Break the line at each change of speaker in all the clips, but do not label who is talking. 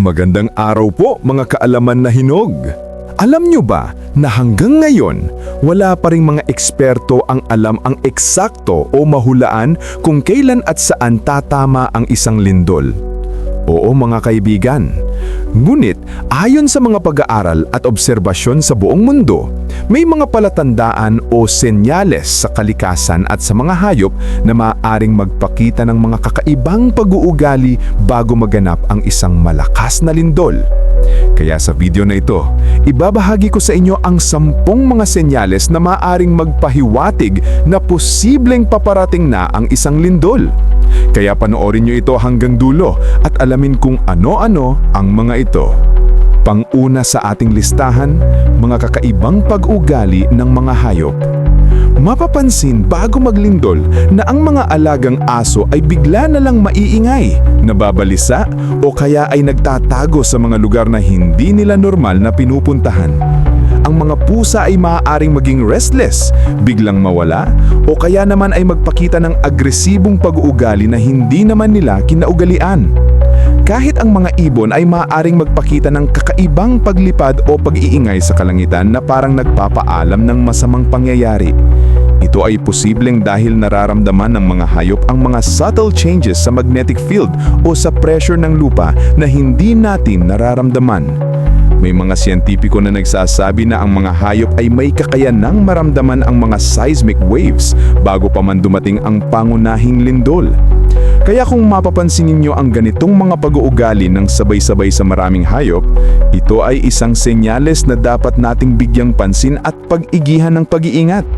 Magandang araw po mga kaalaman na hinog. Alam nyo ba na hanggang ngayon, wala pa ring mga eksperto ang alam ang eksakto o mahulaan kung kailan at saan tatama ang isang lindol? Oo mga kaibigan. Ngunit ayon sa mga pag-aaral at obserbasyon sa buong mundo, may mga palatandaan o senyales sa kalikasan at sa mga hayop na maaaring magpakita ng mga kakaibang pag-uugali bago maganap ang isang malakas na lindol. Kaya sa video na ito, ibabahagi ko sa inyo ang sampung mga senyales na maaring magpahiwatig na posibleng paparating na ang isang lindol. Kaya panoorin nyo ito hanggang dulo at alamin kung ano-ano ang mga ito. Panguna sa ating listahan, mga kakaibang pag-ugali ng mga hayop. Mapapansin bago maglindol na ang mga alagang aso ay bigla na lang maiingay, nababalisa o kaya ay nagtatago sa mga lugar na hindi nila normal na pinupuntahan. Ang mga pusa ay maaaring maging restless, biglang mawala, o kaya naman ay magpakita ng agresibong pag-uugali na hindi naman nila kinaugalian. Kahit ang mga ibon ay maaaring magpakita ng kakaibang paglipad o pag-iingay sa kalangitan na parang nagpapaalam ng masamang pangyayari. Ito ay posibleng dahil nararamdaman ng mga hayop ang mga subtle changes sa magnetic field o sa pressure ng lupa na hindi natin nararamdaman. May mga siyentipiko na nagsasabi na ang mga hayop ay may kakayanang maramdaman ang mga seismic waves bago pa man dumating ang pangunahing lindol. Kaya kung mapapansin ninyo ang ganitong mga pag-uugali ng sabay-sabay sa maraming hayop, ito ay isang senyales na dapat nating bigyang pansin at pag-igihan ng pag-iingat.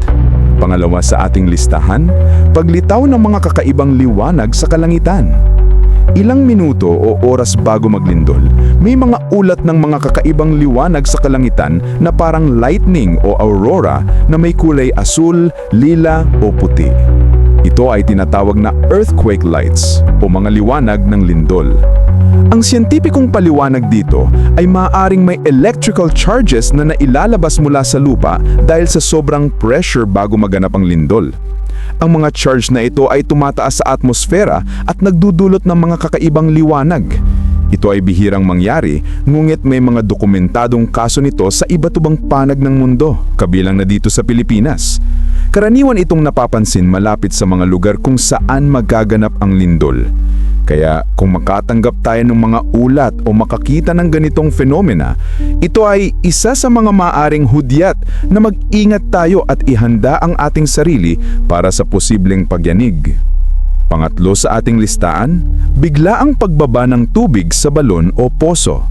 Pangalawa sa ating listahan, paglitaw ng mga kakaibang liwanag sa kalangitan. Ilang minuto o oras bago maglindol, may mga ulat ng mga kakaibang liwanag sa kalangitan na parang lightning o aurora na may kulay asul, lila o puti. Ito ay tinatawag na earthquake lights o mga liwanag ng lindol. Ang siyentipikong paliwanag dito ay maaaring may electrical charges na nailalabas mula sa lupa dahil sa sobrang pressure bago maganap ang lindol. Ang mga charge na ito ay tumataas sa atmosfera at nagdudulot ng mga kakaibang liwanag. Ito ay bihirang mangyari, ngunit may mga dokumentadong kaso nito sa iba't ibang panag ng mundo, kabilang na dito sa Pilipinas. Karaniwan itong napapansin malapit sa mga lugar kung saan magaganap ang lindol. Kaya kung makatanggap tayo ng mga ulat o makakita ng ganitong fenomena, ito ay isa sa mga maaring hudyat na mag-ingat tayo at ihanda ang ating sarili para sa posibleng pagyanig. Pangatlo sa ating listaan, bigla ang pagbaba ng tubig sa balon o poso.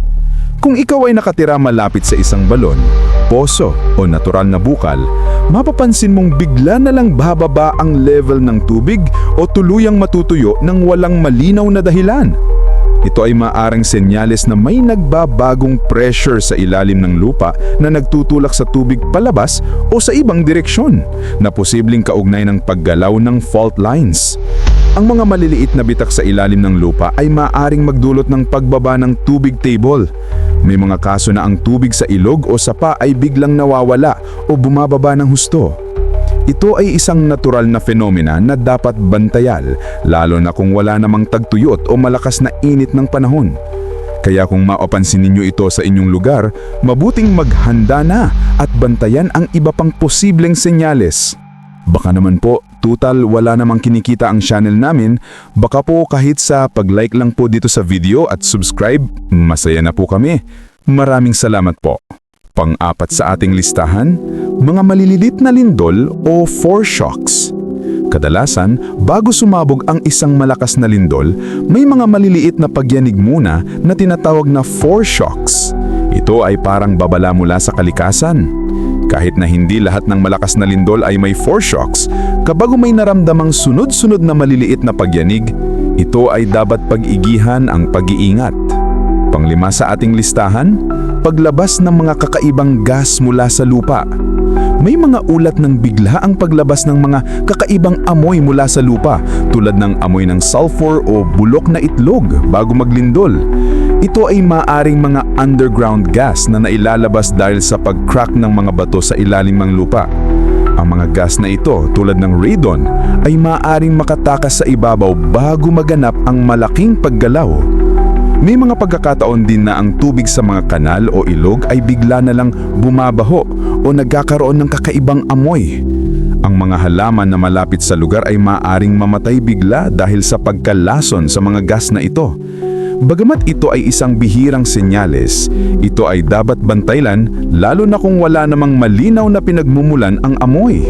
Kung ikaw ay nakatira malapit sa isang balon, poso o natural na bukal, mapapansin mong bigla na lang bababa ang level ng tubig o tuluyang matutuyo ng walang malinaw na dahilan. Ito ay maarang senyales na may nagbabagong pressure sa ilalim ng lupa na nagtutulak sa tubig palabas o sa ibang direksyon na posibleng kaugnay ng paggalaw ng fault lines. Ang mga maliliit na bitak sa ilalim ng lupa ay maaring magdulot ng pagbaba ng tubig table. May mga kaso na ang tubig sa ilog o sapa ay biglang nawawala o bumababa ng husto. Ito ay isang natural na fenomena na dapat bantayal, lalo na kung wala namang tagtuyot o malakas na init ng panahon. Kaya kung mapapansin ninyo ito sa inyong lugar, mabuting maghanda na at bantayan ang iba pang posibleng senyales. Baka naman po, total wala namang kinikita ang channel namin, baka po kahit sa pag-like lang po dito sa video at subscribe, masaya na po kami. Maraming salamat po. Pang-apat sa ating listahan, mga malililit na lindol o foreshocks. Kadalasan, bago sumabog ang isang malakas na lindol, may mga maliliit na pagyanig muna na tinatawag na foreshocks. Ito ay parang babala mula sa kalikasan. Kahit na hindi lahat ng malakas na lindol ay may foreshocks, kapag may naramdamang sunod-sunod na maliliit na pagyanig, ito ay dapat pag-igihan ang pag-iingat. Panglima sa ating listahan, paglabas ng mga kakaibang gas mula sa lupa. May mga ulat ng bigla ang paglabas ng mga kakaibang amoy mula sa lupa tulad ng amoy ng sulfur o bulok na itlog bago maglindol. Ito ay maaring mga underground gas na nailalabas dahil sa pag-crack ng mga bato sa ilalim ng lupa. Ang mga gas na ito tulad ng radon ay maaaring makatakas sa ibabaw bago maganap ang malaking paggalaw. May mga pagkakataon din na ang tubig sa mga kanal o ilog ay bigla na lang bumabaho o nagkakaroon ng kakaibang amoy. Ang mga halaman na malapit sa lugar ay maaring mamatay bigla dahil sa pagkalason sa mga gas na ito. Bagamat ito ay isang bihirang senyales, ito ay dapat bantaylan lalo na kung wala namang malinaw na pinagmumulan ang amoy.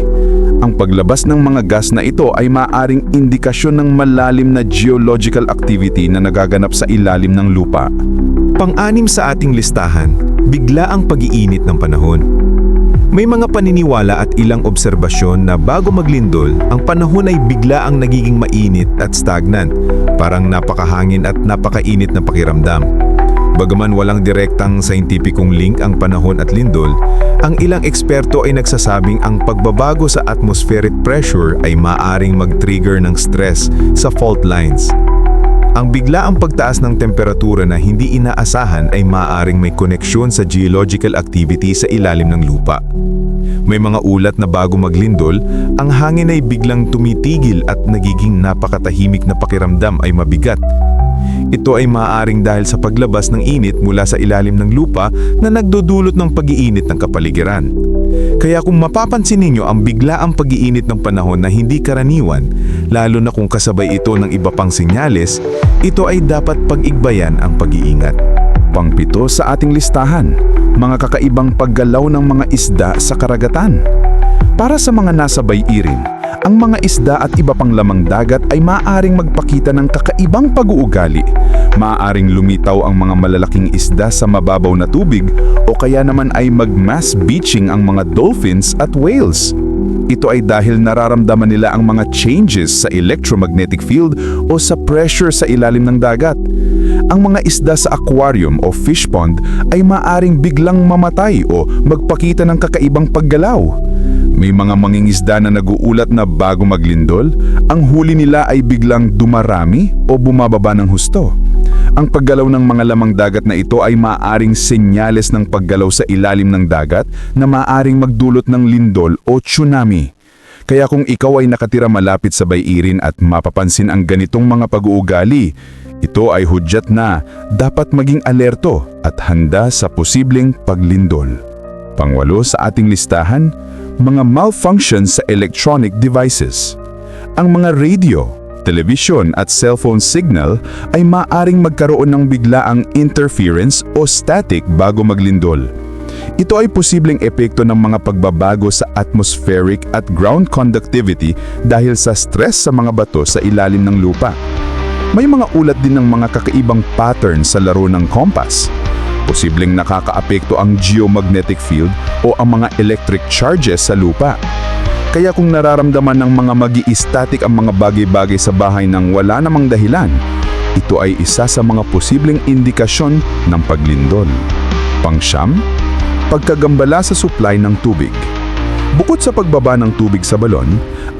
Ang paglabas ng mga gas na ito ay maaring indikasyon ng malalim na geological activity na nagaganap sa ilalim ng lupa.
Pang-anim sa ating listahan, bigla ang pag-iinit ng panahon. May mga paniniwala at ilang obserbasyon na bago maglindol, ang panahon ay bigla ang nagiging mainit at stagnant, parang napakahangin at napakainit na pakiramdam. Bagaman walang direktang saintipikong link ang panahon at lindol, ang ilang eksperto ay nagsasabing ang pagbabago sa atmospheric pressure ay maaring mag-trigger ng stress sa fault lines. Ang biglaang pagtaas ng temperatura na hindi inaasahan ay maaaring may koneksyon sa geological activity sa ilalim ng lupa. May mga ulat na bago maglindol, ang hangin ay biglang tumitigil at nagiging napakatahimik na pakiramdam ay mabigat. Ito ay maaaring dahil sa paglabas ng init mula sa ilalim ng lupa na nagdudulot ng pag-iinit ng kapaligiran. Kaya kung mapapansin ninyo ang biglaang pag-iinit ng panahon na hindi karaniwan, lalo na kung kasabay ito ng iba pang senyales, ito ay dapat pag-igbayan ang pag-iingat.
Pangpito sa ating listahan, mga kakaibang paggalaw ng mga isda sa karagatan. Para sa mga nasa bayirin, ang mga isda at iba pang lamang dagat ay maaaring magpakita ng kakaibang pag-uugali. Maaaring lumitaw ang mga malalaking isda sa mababaw na tubig o kaya naman ay mag-mass beaching ang mga dolphins at whales. Ito ay dahil nararamdaman nila ang mga changes sa electromagnetic field o sa pressure sa ilalim ng dagat. Ang mga isda sa aquarium o fish pond ay maaring biglang mamatay o magpakita ng kakaibang paggalaw. May mga mangingisda na naguulat na bago maglindol, ang huli nila ay biglang dumarami o bumababa ng husto. Ang paggalaw ng mga lamang dagat na ito ay maaaring senyales ng paggalaw sa ilalim ng dagat na maaaring magdulot ng lindol o tsunami. Kaya kung ikaw ay nakatira malapit sa bayirin at mapapansin ang ganitong mga pag-uugali, ito ay hudyat na dapat maging alerto at handa sa posibleng paglindol. Pangwalo sa ating listahan, mga malfunctions sa electronic devices. Ang mga radio, television at cellphone signal ay maaring magkaroon ng biglaang interference o static bago maglindol. Ito ay posibleng epekto ng mga pagbabago sa atmospheric at ground conductivity dahil sa stress sa mga bato sa ilalim ng lupa. May mga ulat din ng mga kakaibang pattern sa laro ng compass. Posibleng nakakaapekto ang geomagnetic field o ang mga electric charges sa lupa. Kaya kung nararamdaman ng mga magi static ang mga bagay-bagay sa bahay nang wala namang dahilan, ito ay isa sa mga posibleng indikasyon ng paglindol. Pangsyam, pagkagambala sa supply ng tubig. Bukod sa pagbaba ng tubig sa balon,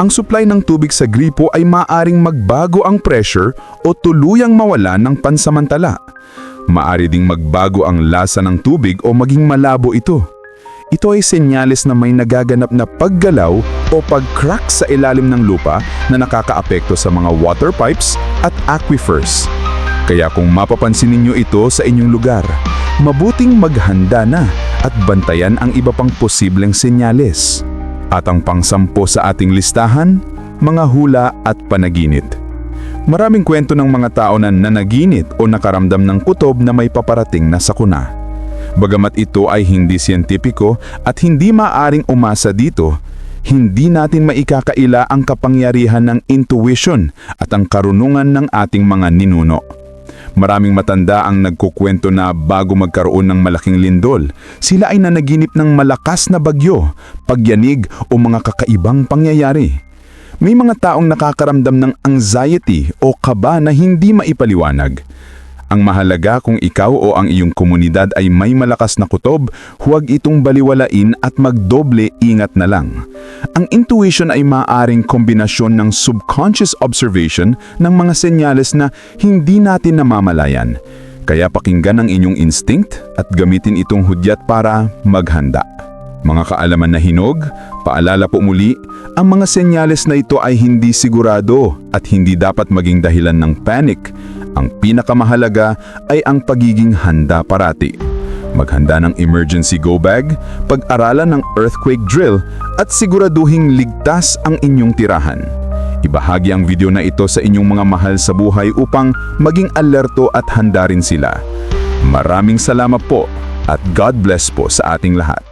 ang supply ng tubig sa gripo ay maaring magbago ang pressure o tuluyang mawala ng pansamantala. Maari ding magbago ang lasa ng tubig o maging malabo ito. Ito ay senyales na may nagaganap na paggalaw o pag-crack sa ilalim ng lupa na nakakaapekto sa mga water pipes at aquifers. Kaya kung mapapansin ninyo ito sa inyong lugar, mabuting maghanda na at bantayan ang iba pang posibleng senyales. At ang pangsampo sa ating listahan, mga hula at panaginit. Maraming kwento ng mga tao na nanaginit o nakaramdam ng kutob na may paparating na sakuna. Bagamat ito ay hindi siyentipiko at hindi maaring umasa dito, hindi natin maikakaila ang kapangyarihan ng intuition at ang karunungan ng ating mga ninuno. Maraming matanda ang nagkukwento na bago magkaroon ng malaking lindol, sila ay nanaginip ng malakas na bagyo, pagyanig o mga kakaibang pangyayari. May mga taong nakakaramdam ng anxiety o kaba na hindi maipaliwanag. Ang mahalaga kung ikaw o ang iyong komunidad ay may malakas na kutob, huwag itong baliwalain at magdoble ingat na lang. Ang intuition ay maaring kombinasyon ng subconscious observation ng mga senyales na hindi natin namamalayan. Kaya pakinggan ang inyong instinct at gamitin itong hudyat para maghanda. Mga kaalaman na hinog, paalala po muli, ang mga senyales na ito ay hindi sigurado at hindi dapat maging dahilan ng panic. Ang pinakamahalaga ay ang pagiging handa parati. Maghanda ng emergency go bag, pag-aralan ng earthquake drill at siguraduhing ligtas ang inyong tirahan. Ibahagi ang video na ito sa inyong mga mahal sa buhay upang maging alerto at handa rin sila. Maraming salamat po at God bless po sa ating lahat.